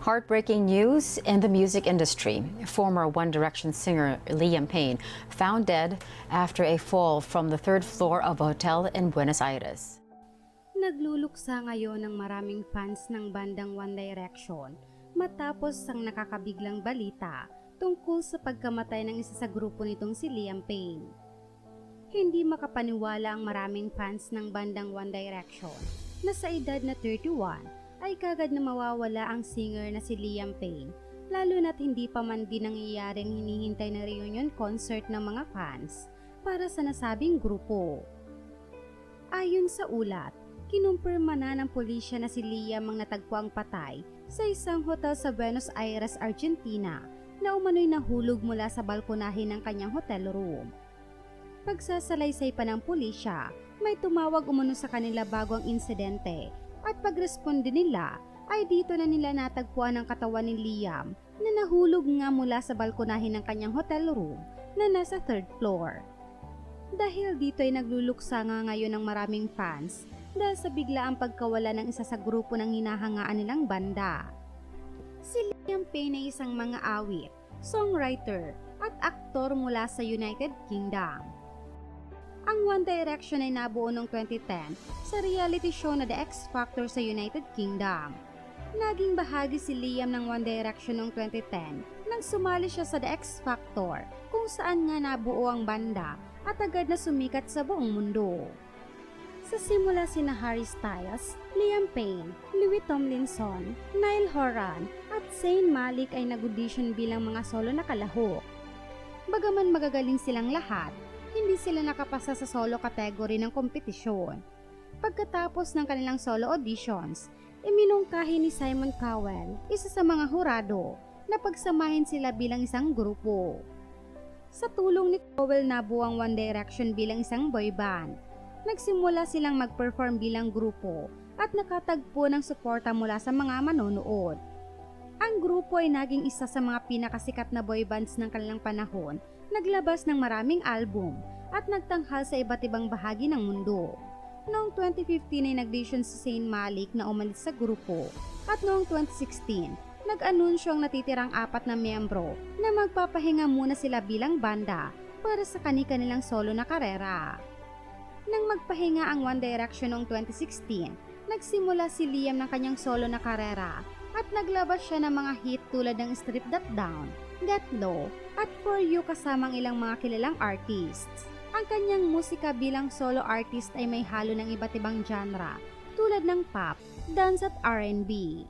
Heartbreaking news in the music industry. Former One Direction singer Liam Payne found dead after a fall from the third floor of a hotel in Buenos Aires. Nagluluksa ngayon ng maraming fans ng bandang One Direction matapos ang nakakabiglang balita tungkol sa pagkamatay ng isa sa grupo nitong si Liam Payne. Hindi makapaniwala ang maraming fans ng bandang One Direction na sa edad na 31 ay kagad na mawawala ang singer na si Liam Payne lalo na't hindi pa man din nangyayaring hinihintay na reunion concert ng mga fans para sa nasabing grupo. Ayon sa ulat, kinumpirma na ng pulisya na si Liam ang natagpuang patay sa isang hotel sa Buenos Aires, Argentina na umano'y nahulog mula sa balkonahe ng kanyang hotel room. Pagsasalaysay pa ng pulisya, may tumawag umano sa kanila bago ang insidente at pagresponde nila ay dito na nila natagpuan ang katawan ni Liam na nahulog nga mula sa balkonahe ng kanyang hotel room na nasa third floor. Dahil dito ay nagluluksa nga ngayon ng maraming fans dahil sa biglaang pagkawala ng isa sa grupo ng hinahangaan nilang banda. Si Liam Payne ay isang mga awit, songwriter at aktor mula sa United Kingdom. Ang One Direction ay nabuo noong 2010 sa reality show na The X Factor sa United Kingdom. Naging bahagi si Liam ng One Direction noong 2010 nang sumali siya sa The X Factor kung saan nga nabuo ang banda at agad na sumikat sa buong mundo. Sa simula sina Harry Styles, Liam Payne, Louis Tomlinson, Niall Horan at Zayn Malik ay nag-audition bilang mga solo na kalahok. Bagaman magagaling silang lahat, hindi sila nakapasa sa solo category ng kompetisyon. Pagkatapos ng kanilang solo auditions, iminungkahi ni Simon Cowell, isa sa mga hurado, na pagsamahin sila bilang isang grupo. Sa tulong ni Cowell nabuo ang One Direction bilang isang boy band. Nagsimula silang mag-perform bilang grupo at nakatagpo ng suporta mula sa mga manonood. Ang grupo ay naging isa sa mga pinakasikat na boy bands ng kanilang panahon, naglabas ng maraming album at nagtanghal sa iba't ibang bahagi ng mundo. Noong 2015 ay nag-audition si Zayn Malik na umalis sa grupo at noong 2016, nag-anunsyo ang natitirang apat na miyembro na magpapahinga muna sila bilang banda para sa kani-kanilang solo na karera. Nang magpahinga ang One Direction noong 2016, nagsimula si Liam ng kanyang solo na karera at naglabas siya ng mga hit tulad ng Strip That Down, Get Low, at For You kasamang ilang mga kilalang artists. Ang kanyang musika bilang solo artist ay may halo ng iba't ibang genre tulad ng pop, dance at R&B.